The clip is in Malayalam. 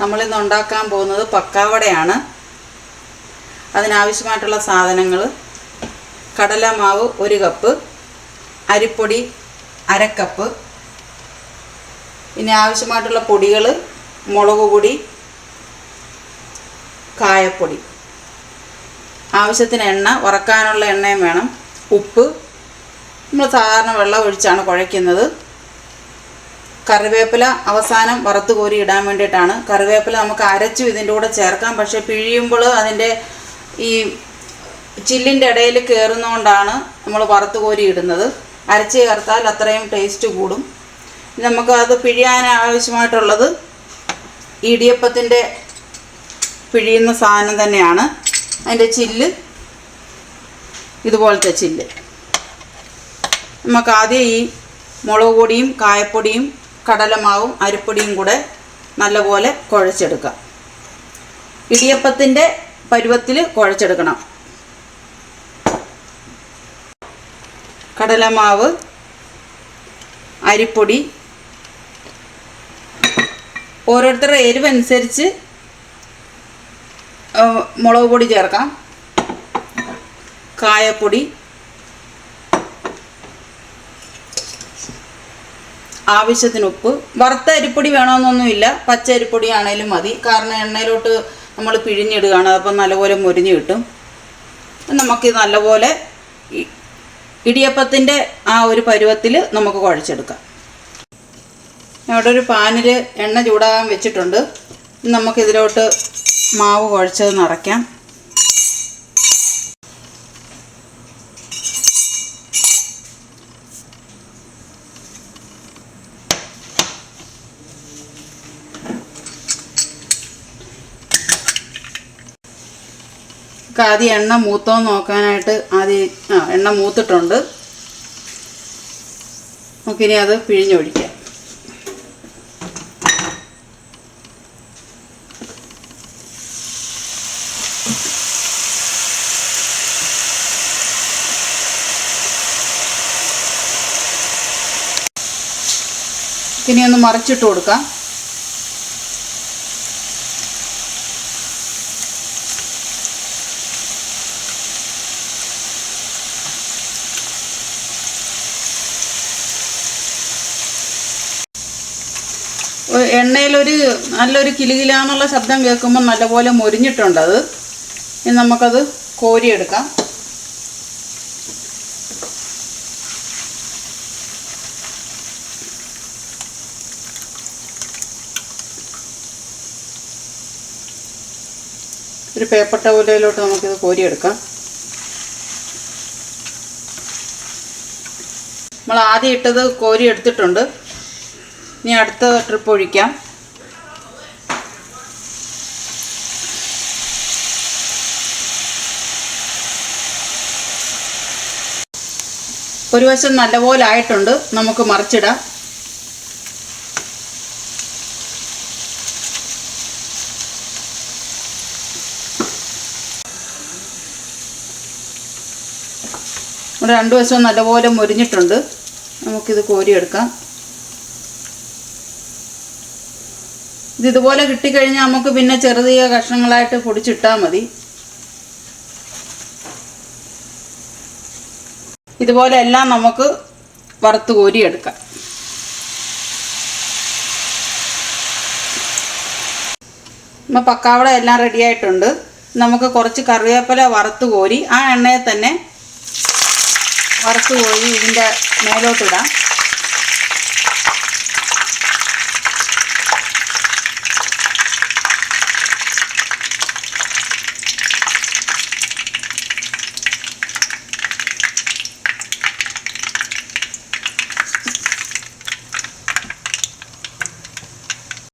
നമ്മളിന്ന് ഉണ്ടാക്കാൻ പോകുന്നത് പക്കാവടയാണ്. അതിനാവശ്യമായിട്ടുള്ള സാധനങ്ങൾ കടലമാവ് ഒരു കപ്പ് അരിപ്പൊടി അരക്കപ്പ് പിന്നെ ആവശ്യമായിട്ടുള്ള പൊടികൾ മുളക് പൊടി കായപ്പൊടി. ആവശ്യത്തിന് എണ്ണ വറക്കാനുള്ള എണ്ണയും വേണം. ഉപ്പ് നമ്മൾ സാധാരണ വെള്ളം ഒഴിച്ചാണ് കുഴയ്ക്കുന്നത്. കറിവേപ്പില അവസാനം വറുത്ത് കോരി ഇടാൻ വേണ്ടിയിട്ടാണ്. കറിവേപ്പില നമുക്ക് അരച്ചു ഇതിന്റെ കൂടെ ചേർക്കാം. പക്ഷേ പിഴിയുമ്പോൾ അതിന്റെ ഈ ചില്ലിന്റെ ഇടയിൽ കയറുന്നതുകൊണ്ടാണ് നമ്മൾ വറുത്ത് കോരി ഇടുന്നത്. അരച്ച് ചേർത്താൽ അത്രയും ടേസ്റ്റ് കൂടും. നമുക്ക് അത് പിഴിയാൻ ആവശ്യമായിട്ടുള്ളത് ഇടിയപ്പത്തിന്റെ പിഴിയുന്ന സാധനം തന്നെയാണ്. അതിന്റെ ചില്ല് ഇതുപോലത്തെ ചില്ല്. നമുക്ക് ആദ്യം ഈ മുളക് പൊടിയും കായപ്പൊടിയും കടലമാവും അരിപ്പൊടിയും കൂടെ നല്ലപോലെ കുഴച്ചെടുക്കുക. ഇടിയപ്പത്തിന്റെ പരുവത്തിൽ കുഴച്ചെടുക്കണം. കടലമാവ് അരിപ്പൊടി ഓരോരുത്തരുടെ എരിവനുസരിച്ച് മുളക് പൊടി ചേർക്കാം. കായപ്പൊടി ആവശ്യത്തിന് ഉപ്പ്. വറുത്ത അരിപ്പൊടി വേണമെന്നൊന്നുമില്ല പച്ച അരിപ്പൊടി ആണേലും മതി. കാരണം എണ്ണയിലോട്ട് നമ്മൾ പിഴിഞ്ഞിടുകയാണ്. അപ്പം നല്ലപോലെ മുരിഞ്ഞ് കിട്ടും. നമുക്ക് നല്ലപോലെ ഇടിയപ്പത്തിന്റെ ആ ഒരു പരുവത്തിൽ നമുക്ക് കുഴച്ചെടുക്കാം. അവിടെ ഒരു പാനിൽ എണ്ണ ചൂടാകാൻ വെച്ചിട്ടുണ്ട്. നമുക്കിതിലോട്ട് മാവ് കുഴച്ചത് നിറയ്ക്കാം. നമുക്ക് ആദ്യം എണ്ണ മൂത്തോ നോക്കാനായിട്ട് ആദ്യം ആ എണ്ണ മൂത്തിട്ടുണ്ട്. നമുക്കിനി അത് പിഴിഞ്ഞൊഴിക്കാം ഇനി ഒന്ന് മറിച്ചിട്ട് കൊടുക്കാം. എണ്ണയിലൊരു നല്ലൊരു കിലുകിലാന്നുള്ള ശബ്ദം കേൾക്കുമ്പോൾ നല്ലപോലെ മൊരിഞ്ഞിട്ടുണ്ട് അത്. ഇനി നമുക്കത് കോരിയെടുക്കാം. ഒരു പേപ്പർ ടവലയിലോട്ട് നമുക്കിത് കോരിയെടുക്കാം. നമ്മൾ ആദ്യം ഇട്ടത് കോരി എടുത്തിട്ടുണ്ട് ഇനി അടുത്ത ട്രിപ്പ് ഒഴിക്കാം. ഒരു വശം നല്ലപോലെ ആയിട്ടുണ്ട് നമുക്ക് മറിച്ചിടാം. രണ്ടു വശവും നല്ലപോലെ മുരിഞ്ഞിട്ടുണ്ട്. നമുക്കിത് കോരിയെടുക്കാം. ഇത് ഇതുപോലെ കിട്ടിക്കഴിഞ്ഞാൽ നമുക്ക് പിന്നെ ചെറുതീയ കഷ്ണങ്ങളായിട്ട് പൊടിച്ചിട്ടാൽ മതി. ഇതുപോലെ എല്ലാം നമുക്ക് വറുത്ത് കോരിയെടുക്കാം. നമ്മൾ പക്കാവട എല്ലാം റെഡിയായിട്ടുണ്ട് നമുക്ക് കുറച്ച് കറിവേപ്പില വറുത്ത് കോരി ആ എണ്ണയെ തന്നെ വറുത്ത് കോരി ഇതിന്റെ മേലോട്ടിടാം.